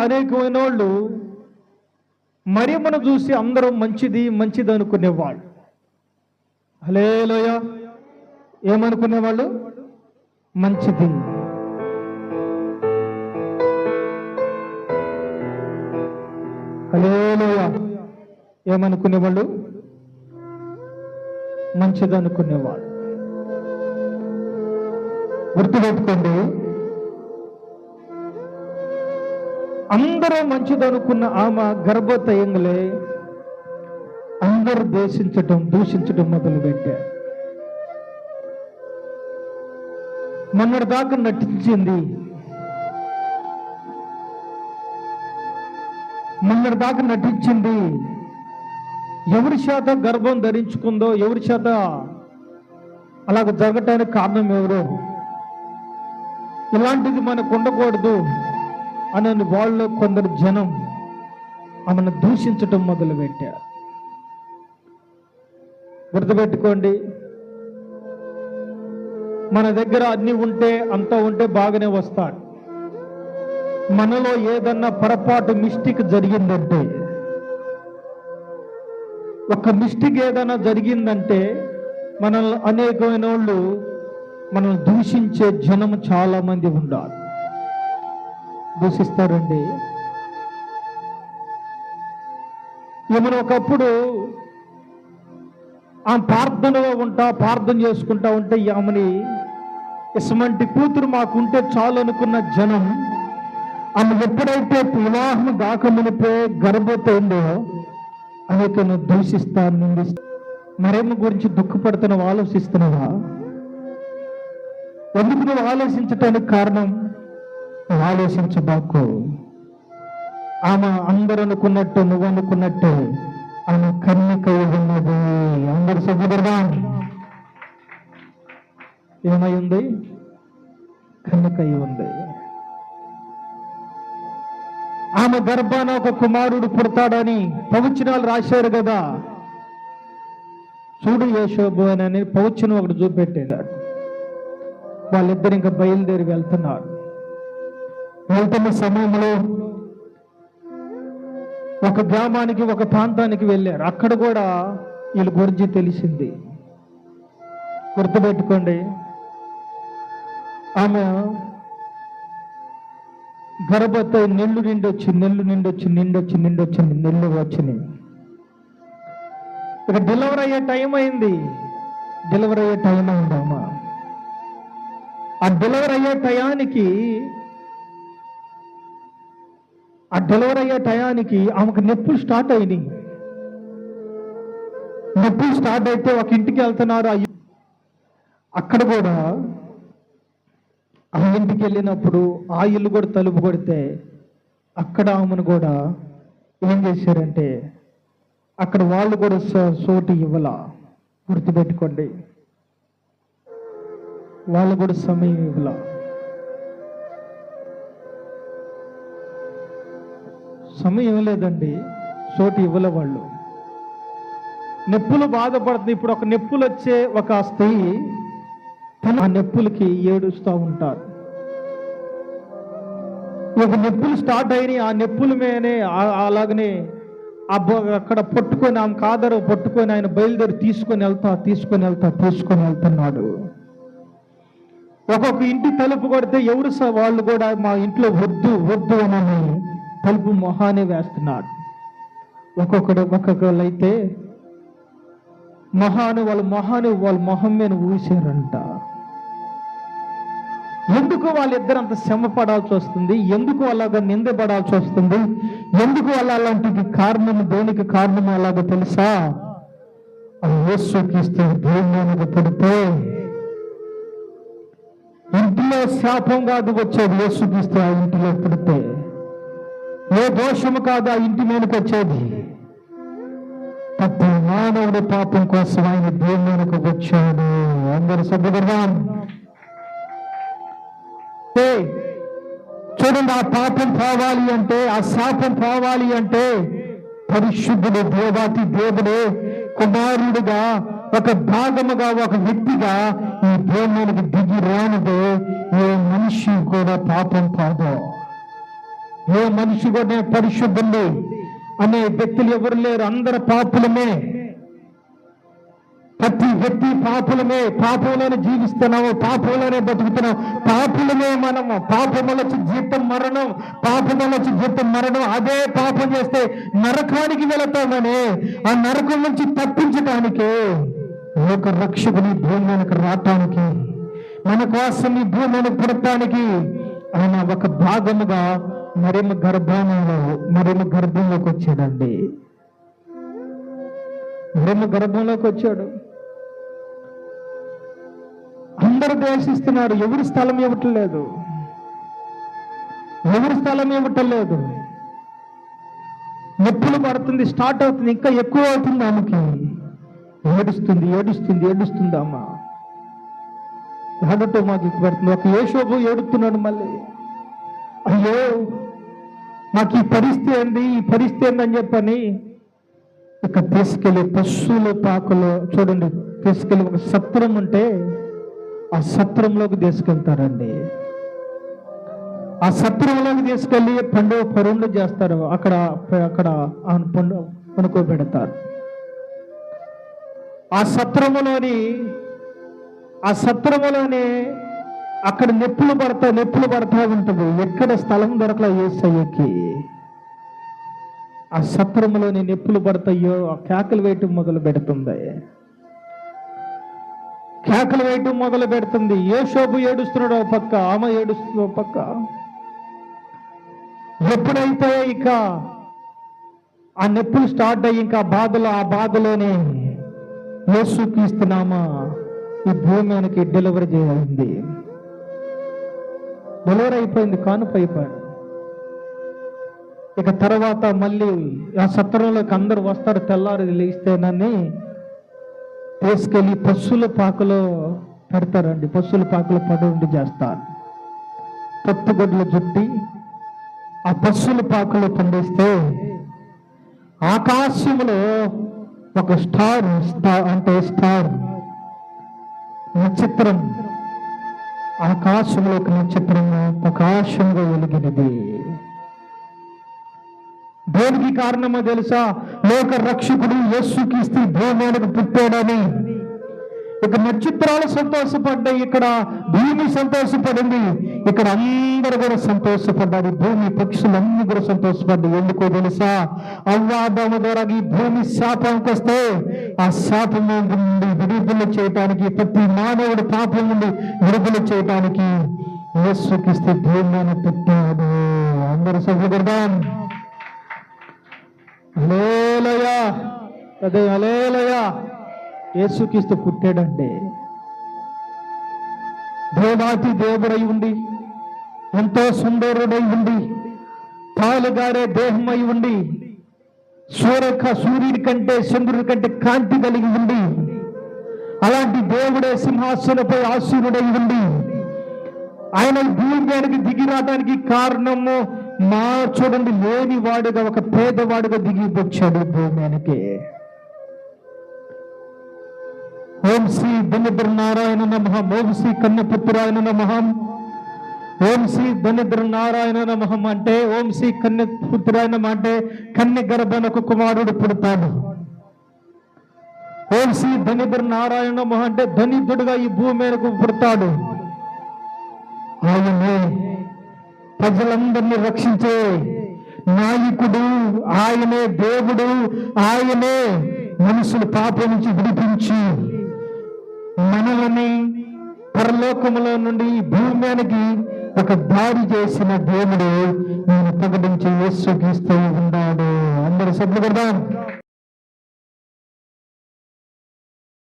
అనేకమైన వాళ్ళు మరియమ్మను చూసి అందరూ మంచిది మంచిది అనుకునేవాళ్ళు. హలేలోయ ఏమనుకునేవాళ్ళు? మంచిది. హలేలోయ ఏమనుకునేవాళ్ళు? మంచిది అనుకునేవాళ్ళు. గుర్తుపెట్టుకోండి. అందరూ మంచిదనుకున్న ఆమె గర్భతయంగలే అందరూ దేశించటం దూషించటం మొదలుపెట్టారు. మొన్నటి దాకా నటించింది. మొన్నటి దాకా నటించింది. ఎవరి చేత గర్భం ధరించుకుందో ఎవరి చేత అలాగ జరగటానికి కారణం ఎవరు? ఇలాంటిది మనకు ఉండకూడదు. అనని వాళ్ళు కొందరు జనం ఆమెను దూషించటం మొదలుపెట్టారు. గుర్తుపెట్టుకోండి మన దగ్గర అన్ని ఉంటే అంతా ఉంటే బాగానే వస్తాడు. మనలో ఏదన్నా పొరపాటు మిస్టేక్ జరిగిందంటే ఒక మిస్టేక్ ఏదైనా జరిగిందంటే మనల్ని అనేకమైన వాళ్ళు మనల్ని దూషించే జనం చాలా మంది ఉండాలి. దూషిస్తారండి. ఏమని ఒకప్పుడు ఆమె ప్రార్థనలో ఉంటా ప్రార్థన చేసుకుంటా ఉంటే ఆమెని ఇసమంటి కూతురు మాకుంటే చాలు అనుకున్న జనం ఆమె ఎప్పుడైతే వివాహం కాకమునిపే గర్భపోయిందో అనేకను దూషిస్తా నిందిస్తా. మరేమ గురించి దుఃఖపడుతున్నావు ఆలోచిస్తున్నావా? ఎందుకు నువ్వు ఆలోచించటానికి కారణం? ఆలోచించబాకు ఆమె అందరు అనుకున్నట్టు నువ్వు అనుకున్నట్టు ఆమె కన్నిక ఉన్నది. అందరు సహోదరుడా ఏమై ఉంది? కన్నికై ఉంది. ఆమె గర్భాన ఒక కుమారుడు పుడతాడని పవిత్రాలు రాశారు కదా. చూడు యశోభు అని పౌచ్చును ఒకటి చూపెట్టాడు. వాళ్ళిద్దరు ఇంకా బయలుదేరి వెళ్తున్నారు. వెళ్తున్న సమయంలో ఒక గ్రామానికి ఒక ప్రాంతానికి వెళ్ళారు. అక్కడ కూడా వీళ్ళ గురించి తెలిసింది. గుర్తుపెట్టుకోండి. ఆమె గర్భతో నెల్లు నిండొచ్చి నెల్లు నిండొచ్చి నిండొచ్చి నిండొచ్చి నెల్లు వచ్చినాయి ఇక డెలివరీ అయ్యే టైం అయింది. డెలివరీ అయ్యే టైం అయిందమ్మా. అమ్మ ఆ డెలివరీ అయ్యే టయానికి ఆ డెలివరీ అయ్యే టయానికి ఆమెకు నొప్పులు స్టార్ట్ అయినాయి. నొప్పులు స్టార్ట్ అయితే ఒక ఇంటికి వెళ్తున్నారు అక్కడ కూడా ఆ ఇంటికి వెళ్ళినప్పుడు ఆ ఇల్లు కూడా తలుపు కొడితే అక్కడ ఆమెను కూడా ఏం చేశారంటే అక్కడ వాళ్ళు కూడా సో- సోటు ఇవ్వాల? గుర్తుపెట్టుకోండి. వాళ్ళు కూడా సమయం ఇవ్వాల? సమయం లేదండి చోటు ఇవ్వల వాళ్ళు నొప్పులు బాధపడుతుంది. ఇప్పుడు ఒక నొప్పులు వచ్చే ఒక స్త్రీ తన నొప్పులకి ఏడుస్తూ ఉంటారు. ఒక నొప్పులు స్టార్ట్ అయినాయి. ఆ నొప్పుల మీదనే అలాగనే అక్కడ పట్టుకొని ఆమె కాదరు పట్టుకొని ఆయన బయలుదేరి తీసుకొని వెళ్తా తీసుకొని వెళ్తా తీసుకొని వెళ్తున్నాడు. ఒక్కొక్క ఇంటి తలుపు కొడితే ఎవరు సార్ వాళ్ళు కూడా మా ఇంట్లో వద్దు వద్దు అని తలుపు మొహానే వేస్తున్నాడు. ఒక్కొక్కడు ఒక్కొక్కళ్ళు అయితే మొహాను వాళ్ళ మొహాన్ని వాళ్ళ మొహం మీద ఊసారంట ఎందుకు వాళ్ళిద్దరు అంత శ్రమ పడాల్సి వస్తుంది? ఎందుకు అలాగ నిందపడాల్సి వస్తుంది? ఎందుకు వాళ్ళ అలాంటికి కారణం దేనికి కారణం అలాగ తెలుసా? యేసుక్రీస్తు దేవునికి పుడితే ఇంటిలో శాపం కాదు వచ్చేది యేసుక్రీస్తు ఆ ఇంటిలో పుడితే. ఏ దోషము కాదు ఆ ఇంటి మీదకి వచ్చేది? ప్రతి మానవుడి పాపం కోసం ఆయన దేవునికి వచ్చాడు. అందరు సర్దుకుందాం చూడండి ఆ పాపం పోవాలి అంటే ఆ శాపం పోవాలి అంటే పరిశుద్ధుడు దేవాతి దేవుడే కుమారుడుగా ఒక భాగముగా ఒక వ్యక్తిగా ఈ దేవునికి దిగి రానిదే ఏ మనిషి కూడా పాపం కాదు. ఏ మనిషి కూడా పరిశుద్ధులు అనే వ్యక్తులు ఎవరు లేరు. అందరు పాపులమే. ప్రతి వ్యక్తి పాపులమే. పాపంలోనే జీవిస్తున్నాము పాపంలోనే బతుకుతున్నాం పాపులమే మనము. పాపముల జీతం మరణం పాపముల జీతం మరణం. అదే పాపం చేస్తే నరకానికి వెళతామని ఆ నరకం నుంచి తప్పించడానికి ఒక రక్షకుని భూమి మీదకి రావటానికి మన కోసం ఈ భూమి పుడటానికి ఆయన ఒక భాగముగా మరిమ గర్భంలో మరిమ గర్భంలోకి వచ్చాడండి. మరిమ గర్భంలోకి వచ్చాడు. అందరు ద్వేషిస్తున్నారు ఎవరి స్థలం ఇవ్వటం లేదు. ఎవరి స్థలం ఇవ్వటం లేదు. నొప్పులు పడుతుంది స్టార్ట్ అవుతుంది ఇంకా ఎక్కువ అవుతుంది ఆమెకి. ఏడుస్తుంది ఏడుస్తుంది ఏడుస్తుంది అమ్మ. ఏడటం మాకు ఎక్కువ పడుతుంది ఒక యేషోబు ఏడుతున్నాడు మళ్ళీ. అయ్యో నాకు ఈ పరిస్థితి ఏంది? ఈ పరిస్థితి ఏందని చెప్పని ఇక తీసుకెళ్ళి పశువుల పాకలో చూడండి తీసుకెళ్ళి ఒక సత్రం ఉంటే ఆ సత్రంలోకి తీసుకెళ్తారండి. ఆ సత్రంలోకి తీసుకెళ్ళి పండుగ పరుండు చేస్తారు. అక్కడ అక్కడ ఆ పండు పనుకోబెడతారు ఆ సత్రములోని ఆ సత్రములోనే అక్కడ నొప్పులు పడతా నొప్పులు పడతా ఉంటుంది. ఎక్కడ స్థలం దొరకలే ఏసయ్యకి? ఆ సత్రములోని నొప్పులు పడతాయో ఆ కేకలు వేయటం మొదలు పెడుతుంది. కేకలు వేయటం మొదలు పెడుతుంది. ఏ శోభు ఏడుస్తున్నాడు ఓ పక్క ఆమె ఏడుస్తుంది పక్క. ఎప్పుడైతే ఇక ఆ నొప్పులు స్టార్ట్ అయ్యి ఇంకా బాధలు ఆ బాధలోనే యేసుకి ఇస్తున్నామా ఈ భూమికి డెలివరీ చేయాలి బలోరైపోయింది అయిపోయింది అయిపోయాడు. ఇక తర్వాత మళ్ళీ ఆ సత్రంలోకి అందరు వస్తారు తెల్లారి లేస్తేనని తీసుకెళ్ళి పశువుల పాకలో పెడతారండి. పశువుల పాకలో పడి చేస్తారు పొత్తుగొడ్లు జుట్టి ఆ పశువుల పాకలో పండిస్తే ఆకాశంలో ఒక స్టార్ స్టార్ అంటే స్టార్ నక్షత్రం ఆకాశంలో ఒక నక్షత్రంగా ప్రకాశంగా వెలిగినది. దేనికి కారణమో తెలుసా? లోక రక్షకుడు యేసుక్రీస్తు భూమానికి పుట్టాడని. ఇక నక్షత్రాలు సంతోషపడ్డాయి ఇక్కడ భూమి సంతోషపడింది. ఇక్కడ అందరు కూడా సంతోషపడ్డారు. భూమి పక్షులన్నీ కూడా సంతోషపడ్డారు. ఎందుకో తెలుసా? అవ్వాదము ద్వారా ఈ భూమి శాపంకి వస్తే ఆ శాపం నుండి విడుదల చేయటానికి ప్రతి మానవుడు పాపం నుండి విడుదల చేయటానికి యేసుక్రీస్తు భూమిని పెట్టాడు. అందరూ సభ్యుదాం అలేలయా అదే అలేలయా యేసుక్రీస్తు పుట్టాడండి దేవాతి దేవుడై ఉండి ఎంతో సుందరుడై ఉండి పాలుగారే దేహమై ఉండి సూర్యక సూర్యుడి కంటే చంద్రుడి కంటే కాంతి కలిగి ఉండి అలాంటి దేవుడే సింహాసనపై ఆసీనుడై ఉండి ఆయన ఈ భూమి మీదకి దిగి రావడానికి కారణము మా చూడండి లేని వాడుగా ఒక పేదవాడుగా దిగి వచ్చాడు భూమి మీదకి ఓం శ్రీ దనిద్ర నారాయణ నమ ఓం శ్రీ కన్నపుత్రాయణ నమ. ఓం శ్రీ దనిద్ర నారాయణ నమహం అంటే ఓం శ్రీ కన్యపుత్రాయ నమ అంటే కన్య గర్భనకు కుమారుడు పుడతాడు. ఓం శ్రీ దనిద్ర నారాయణ నమ అంటే ధనిద్రుడుగా ఈ భూమి మీదకు పుడతాడు. ఆయనే ప్రజలందరినీ రక్షించే నాయకుడు ఆయనే దేవుడు ఆయనే మనుషులు పాపం నుంచి విడిపించి మనల్ని పరలోకములో నుండి ఈ మీదకి ఒక దారి చేసిన దేవుడు నేను ప్రకటించి యేసు గీస్తూ ఉన్నాడు. అందరు సభ్యులు కదా